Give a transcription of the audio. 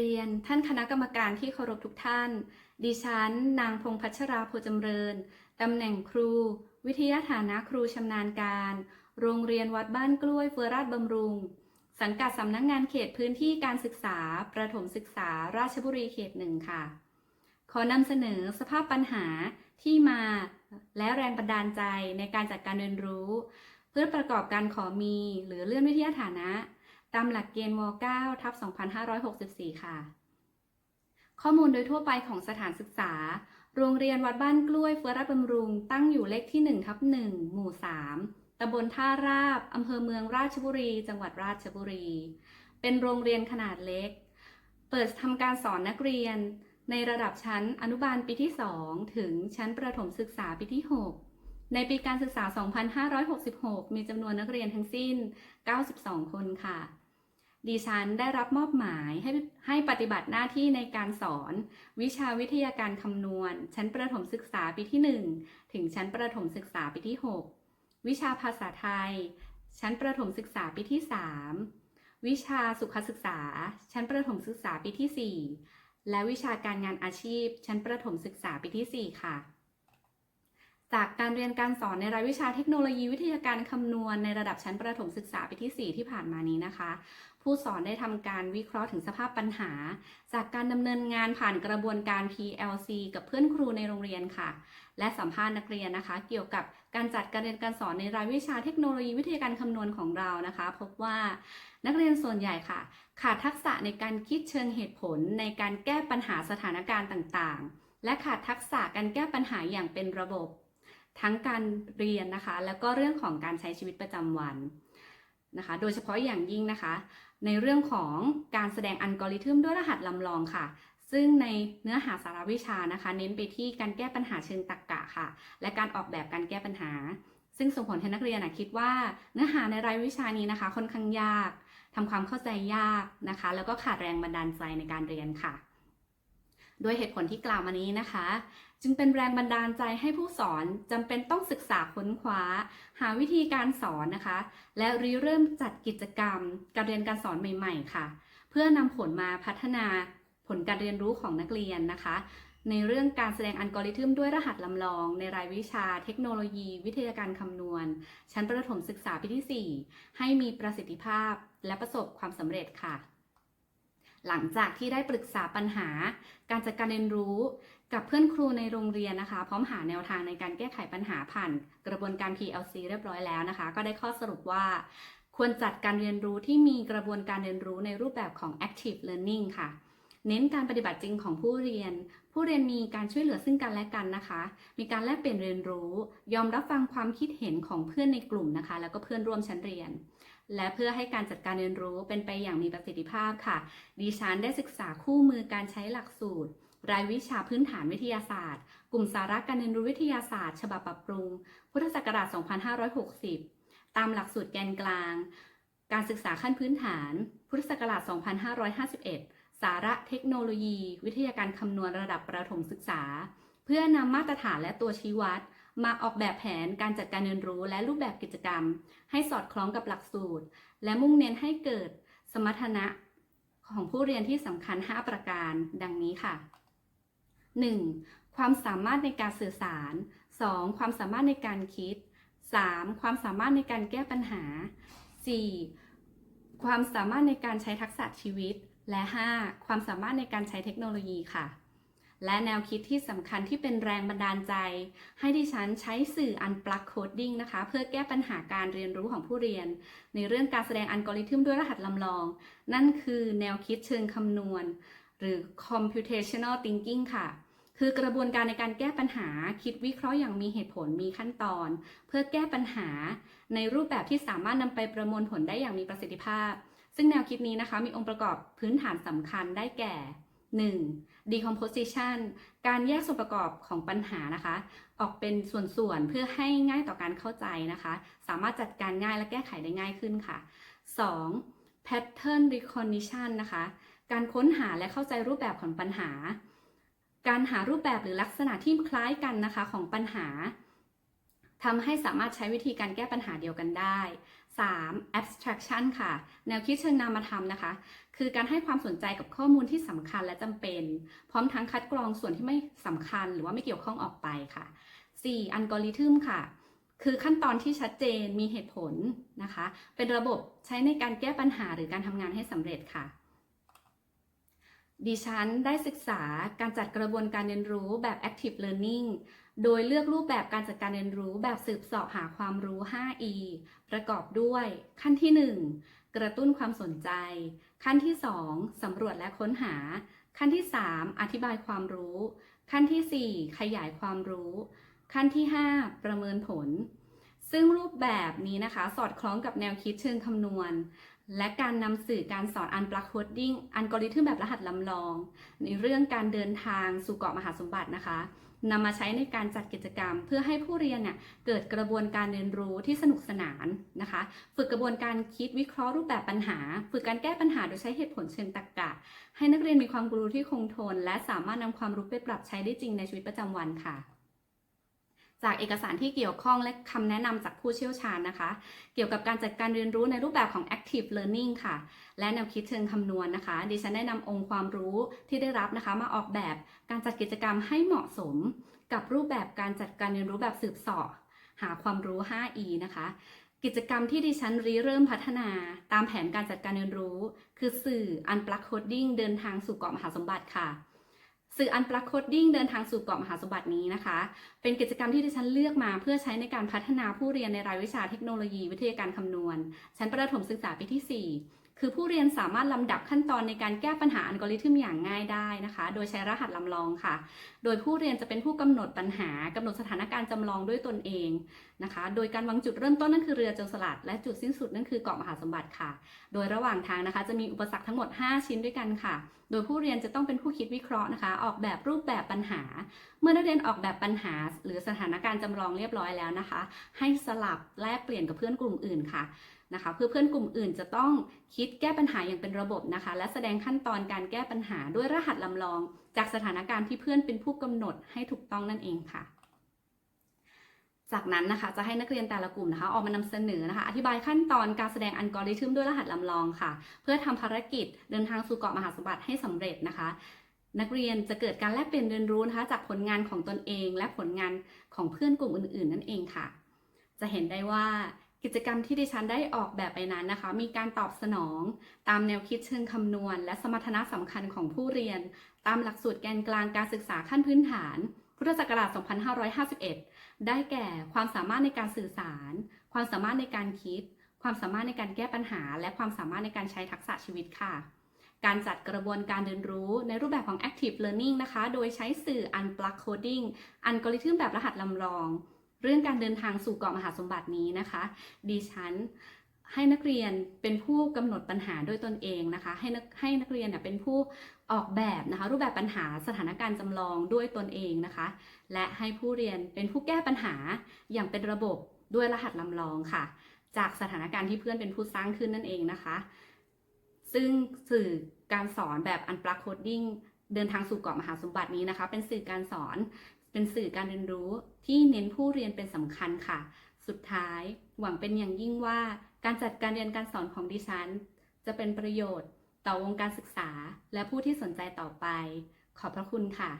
เรียน ท่านคณะกรรมการที่เคารพทุกท่าน ดิฉัน นางพงษ์พัชราโพจำเริญ ตำแหน่งครู วิทยาฐานะครูชำนาญการ โรงเรียนวัดบ้านกล้วยเฟือราชบำรุง สังกัดสำนักงงานเขตพื้นที่การศึกษา ประถมศึกษา ราชบุรีเขตหนึ่งค่ะ ขอนำเสนอสภาพปัญหาที่มาและแรงบันดาลใจในการจัดการเรียนรู้ เพื่อประกอบการขอมี หรือเลื่อนวิทยาฐานะ ตามหลักเกณฑ์ว9ทับ2564 ค่ะ ข้อมูลโดยทั่วไปของสถานศึกษา โรงเรียนวัดบ้านกล้วยเฟื่อราชบำรุง ตั้งอยู่เลขที่ 1 ทับ 1 หมู่ 3ตำบลท่าราบอำเภอเมืองราชบุรี จังหวัดราชบุรี เป็นโรงเรียนขนาดเล็ก เปิดทำการสอนนักเรียน ในระดับชั้นอนุบาลปีที่ 2 ถึงชั้นประถมศึกษาปีที่ 6ในปีการศึกษา 2566 มีจำนวนนักเรียนทั้งสิ้น 92 คนค่ะ ดิฉันได้รับมอบหมายให้ให้ปฏิบัติหน้าที่ในการสอน วิชาวิทยาการคำนวณ ชั้นประถมศึกษาปีที่ 1 ถึงชั้นประถมศึกษาปีที่ 6 วิชาภาษาไทย ชั้นประถมศึกษาปีที่ 3 วิชาสุขศึกษา ชั้นประถมศึกษาปีที่ 4 และวิชาการงานอาชีพ ชั้นประถมศึกษาปีที่ 4 ค่ะ จากการเรียนการสอนในรายวิชาเทคโนโลยีวิทยาการคำนวณในระดับชั้นประถมศึกษาปีที่ 4 ที่ผ่านมานี้นะคะ ผู้สอนได้ทำการวิเคราะห์ถึงสภาพปัญหา จากการดำเนินงานผ่านกระบวนการ PLC กับเพื่อนครูในโรงเรียนค่ะ และสัมภาษณ์นักเรียนนะคะ เกี่ยวกับการจัดการเรียนการสอนในรายวิชาเทคโนโลยีวิทยาการคำนวณของเรานะคะ พบว่านักเรียนส่วนใหญ่ค่ะ ขาดทักษะในการคิดเชิงเหตุผล ในการแก้ปัญหาสถานการณ์ต่างๆ และขาดทักษะการแก้ปัญหาอย่างเป็นระบบ ทั้งการเรียนนะคะ แล้วก็เรื่องของการใช้ชีวิตประจำวันนะคะ โดยเฉพาะอย่างยิ่งนะคะ ในเรื่องของการแสดงอัลกอริทึมด้วยรหัสลำลองค่ะ ซึ่งในเนื้อหาสารวิชานะคะ เน้นไปที่การแก้ปัญหาเชิงตรรกกะค่ะ และการออกแบบการแก้ปัญหา ซึ่งส่งผลให้นักเรียนคิดว่าเนื้อหาในรายวิชานี้นะคะ ค่อนข้างยากทำความเข้าใจยากนะคะ แล้วก็ขาดแรงบันดาลใจในการเรียนค่ะ ด้วยเหตุผลที่กล่าวมานี้นะคะ จึงเป็นแรงบันดาลใจให้ผู้สอนจำเป็นต้องศึกษาค้นคว้า หาวิธีการสอนนะคะ และริเริ่มจัดกิจกรรม การเรียนการสอนใหม่ๆ ค่ะ เพื่อนำผลมาพัฒนาผลการเรียนรู้ของนักเรียนนะคะ ในเรื่องการแสดงอัลกอริทึมด้วยรหัสลำลอง ในรายวิชาเทคโนโลยี วิทยาการคำนวณ ชั้นประถมศึกษาปีที่ 4 ให้มีประสิทธิภาพและประสบความสำเร็จค่ะ หลังจากที่ได้ปรึกษาปัญหา การจัดการเรียนรู้กับเพื่อนครูในโรงเรียนนะคะ พร้อมหาแนวทางในการแก้ไขปัญหาผ่านกระบวนการ PLC เรียบร้อยแล้วนะคะ ก็ได้ข้อสรุปว่า ควรจัดการเรียนรู้ที่มีกระบวนการเรียนรู้ในรูปแบบของ active learning ค่ะเน้นการปฏิบัติจริงของผู้เรียน ผู้เรียนมีการช่วยเหลือซึ่งกันและกันนะคะ มีการแลกเปลี่ยนเรียนรู้ ยอมรับฟังความคิดเห็นของเพื่อนในกลุ่มนะคะ แล้วก็เพื่อนร่วมชั้นเรียน และเพื่อให้การจัดการเรียนรู้เป็นไปอย่างมีประสิทธิภาพค่ะ ดิฉันได้ศึกษาคู่มือการใช้หลักสูตร รายวิชาพื้นฐานวิทยาศาสตร์ กลุ่มสาระการเรียนรู้วิทยาศาสตร์ ฉบับปรับปรุง พุทธศักราช 2560 ตามหลักสูตรแกนกลาง การศึกษาขั้นพื้นฐาน พุทธศักราช 2551 สาระเทคโนโลยี วิทยาการคำนวณระดับประถมศึกษา เพื่อนำมาตรฐานและตัวชี้วัด มาออกแบบแผนการจัดการเรียนรู้และรูปแบบกิจกรรม ให้สอดคล้องกับหลักสูตร และมุ่งเน้นให้เกิดสมรรถนะของผู้เรียนที่สำคัญ 5 ประการ ดังนี้ค่ะ 1. ความสามารถในการสื่อสาร 2. ความสามารถในการคิด 3. ความสามารถในการแก้ปัญหา 4. ความสามารถในการใช้ทักษะชีวิต และ 5. ความสามารถในการใช้เทคโนโลยีค่ะ และแนวคิดที่สำคัญที่เป็นแรงบันดาลใจ ให้ดิฉันใช้สื่อ Unplug Coding นะคะ เพื่อแก้ปัญหาการเรียนรู้ของผู้เรียน ในเรื่องการแสดงอัลกอริทึมด้วยรหัสลำลอง นั่นคือแนวคิดเชิงคำนวณ หรือ computational thinking ค่ะ คือกระบวนการในการแก้ปัญหาคิดวิเคราะห์อย่างมีเหตุผลมีขั้นตอน เพื่อแก้ปัญหา ในรูปแบบที่สามารถนำไปประมวลผลได้อย่างมีประสิทธิภาพ ซึ่งแนวคิดนี้นะคะมีองค์ประกอบพื้นฐานสำคัญได้แก่ 1. decomposition การแยกส่วนประกอบของปัญหานะคะ ออกเป็นส่วนๆ เพื่อให้ง่ายต่อการเข้าใจนะคะ สามารถจัดการง่ายและแก้ไขได้ง่ายขึ้นค่ะ 2. pattern recognition นะคะ การค้นหาและเข้าใจรูปแบบของปัญหา การหารูปแบบหรือลักษณะที่คล้ายกันนะคะของปัญหาทำให้สามารถใช้วิธีการแก้ปัญหาเดียวกันได้ 3. abstraction ค่ะ แนวคิดเชิงนามธรรมนะคะ คือการให้ความสนใจกับข้อมูลที่สำคัญและจำเป็น พร้อมทั้งคัดกรองส่วนที่ไม่สำคัญหรือว่าไม่เกี่ยวข้องออกไปค่ะ 4. อัลกอริทึมค่ะ คือขั้นตอนที่ชัดเจนมีเหตุผลนะคะ เป็นระบบใช้ในการแก้ปัญหาหรือการทำงานให้สำเร็จค่ะ ดิฉันได้ศึกษาการจัดกระบวนการเรียนรู้แบบ active learning โดยเลือกรูปแบบการจัดการเรียนรู้แบบสืบสาะหาความรู้ 5E ประกอบด้วย ขั้นที่ 1 กระตุ้นความสนใจ ขั้นที่ 2 สำรวจและค้นหา ขั้นที่ 3 อธิบายความรู้ ขั้นที่ 4 ขยายความรู้ ขั้นที่ 5 ประเมินผล ซึ่งรูปแบบนี้นะคะ สอดคล้องกับแนวคิดเชิงคำนวณ และการนำสื่อการสอนอันปลักโคดดิ้งอัลกอริทึมแบบรหัสลำลอง ในเรื่องการเดินทางสู่เกาะมหาสมบัตินะคะนำมาใช้ในการจัดกิจกรรม เพื่อให้ผู้เรียนเนี่ยเกิดกระบวนการเรียนรู้ที่สนุกสนานนะคะ ฝึกกระบวนการคิดวิเคราะห์รูปแบบปัญหา ฝึกการแก้ปัญหาโดยใช้เหตุผลเชิงตรรกะให้นักเรียนมีความรู้ที่คงทน และสามารถนำความรู้ไปปรับใช้ได้จริงในชีวิตประจำวันค่ะ จากเอกสารที่เกี่ยวข้องและคำแนะนำจากผู้เชี่ยวชาญนะคะ เกี่ยวกับการจัดการเรียนรู้ในรูปแบบของ active learning ค่ะ และแนวคิดเชิงคำนวณนะคะ ดิฉันได้นำองค์ความรู้ที่ได้รับนะคะ มาออกแบบการจัดกิจกรรมให้เหมาะสม กับรูปแบบการจัดการเรียนรู้แบบสืบสาะหาความรู้ 5E นะคะ กิจกรรมที่ดิฉันริเริ่มพัฒนาตามแผนการจัดการเรียนรู้ คือสื่อ Unplug Coding เดินทางสู่เกาะมหาสมบัติค่ะ สื่ออันปลักโคดดิ้งเดินทางสู่เกาะมหาสมบัตินี้นะคะ เป็นกิจกรรมที่ดิฉันเลือกมาเพื่อใช้ในการพัฒนาผู้เรียนในรายวิชาเทคโนโลยีวิทยาการคำนวณ ชั้นประถมศึกษาปีที่ 4 คือผู้เรียนสามารถลำดับขั้นตอนในการแก้ปัญหาอัลกอริทึมอย่างง่ายได้นะคะ โดยใช้รหัสลำลองค่ะ โดยผู้เรียนจะเป็นผู้กำหนดปัญหากำหนดสถานการณ์จำลองด้วยตนเองนะคะ โดยการวางจุดเริ่มต้นนั่นคือเรือโจรสลัด และจุดสิ้นสุดนั่นคือเกาะมหาสมบัติค่ะ โดยระหว่างทางนะคะจะมีอุปสรรคทั้งหมด 5 ชิ้นด้วยกันค่ะ โดยผู้เรียนจะต้องเป็นผู้คิดวิเคราะห์นะคะ ออกแบบรูปแบบปัญหา เมื่อนักเรียนออกแบบปัญหา หรือสถานการณ์จำลองเรียบร้อยแล้วนะคะ ให้สลับแลกเปลี่ยนกับเพื่อนกลุ่มอื่นค่ะ นะคะเพื่อเพื่อนกลุ่มอื่นจะต้องคิดแก้ปัญหาอย่างเป็นระบบนะคะ และแสดงขั้นตอนการแก้ปัญหาด้วยรหัสลำลอง จากสถานการณ์ที่เพื่อนเป็นผู้กำหนดให้ถูกต้องนั่นเองค่ะ จากนั้นนะคะจะให้นักเรียนแต่ละกลุ่มนะคะ ออกมานำเสนอนะคะ อธิบายขั้นตอนการแสดงอัลกอริทึมด้วยรหัสลำลองค่ะ เพื่อทำภารกิจเดินทางสู่เกาะมหาสมบัติให้สำเร็จนะคะนักเรียนจะเกิดการแลกเปลี่ยนเรียนรู้นะคะจากผลงานของตนเองและผลงานของเพื่อนกลุ่มอื่น ๆ นั่นเองค่ะ จะเห็นได้ว่า กิจกรรมที่ดิฉันได้ออกแบบไปนั้นนะคะ มีการตอบสนอง ตามแนวคิดเชิงคำนวณ และสมรรถนะสำคัญของผู้เรียน ตามหลักสูตรแกนกลางการศึกษาขั้นพื้นฐาน พุทธศักราช 2551 ได้แก่ความสามารถในการสื่อสาร ความสามารถในการคิด ความสามารถในการแก้ปัญหา และความสามารถในการใช้ทักษะชีวิตค่ะ การจัดกระบวนการเรียนรู้ในรูปแบบของ active learning นะคะ โดยใช้สื่อ unplug coding อัลกอริทึมแบบรหัสลำลอง เรื่องการเดินทางสู่เกาะมหาสมบัตินี้นะคะ ดิฉันให้นักเรียนเป็นผู้กำหนดปัญหาด้วยตนเองนะคะ ให้นักให้นักเรียนเนี่ยเป็นผู้ออกแบบนะคะ รูปแบบปัญหาสถานการณ์จำลองด้วยตนเองนะคะ และให้ผู้เรียนเป็นผู้แก้ปัญหาอย่างเป็นระบบด้วยรหัสลำลองค่ะ จากสถานการณ์ที่เพื่อนเป็นผู้สร้างขึ้นนั่นเองนะคะ ซึ่งสื่อการสอนแบบ unplug coding เดินทางสู่เกาะมหาสมบัตินี้นะคะ เป็นสื่อการสอน เป็นสื่อการเรียนรู้ที่เน้นผู้เรียนเป็นสำคัญค่ะ สุดท้ายหวังเป็นอย่างยิ่งว่า การจัดการเรียนการสอนของดิฉัน จะเป็นประโยชน์ ต่อวงการศึกษา และผู้ที่สนใจต่อไป ขอบพระคุณค่ะ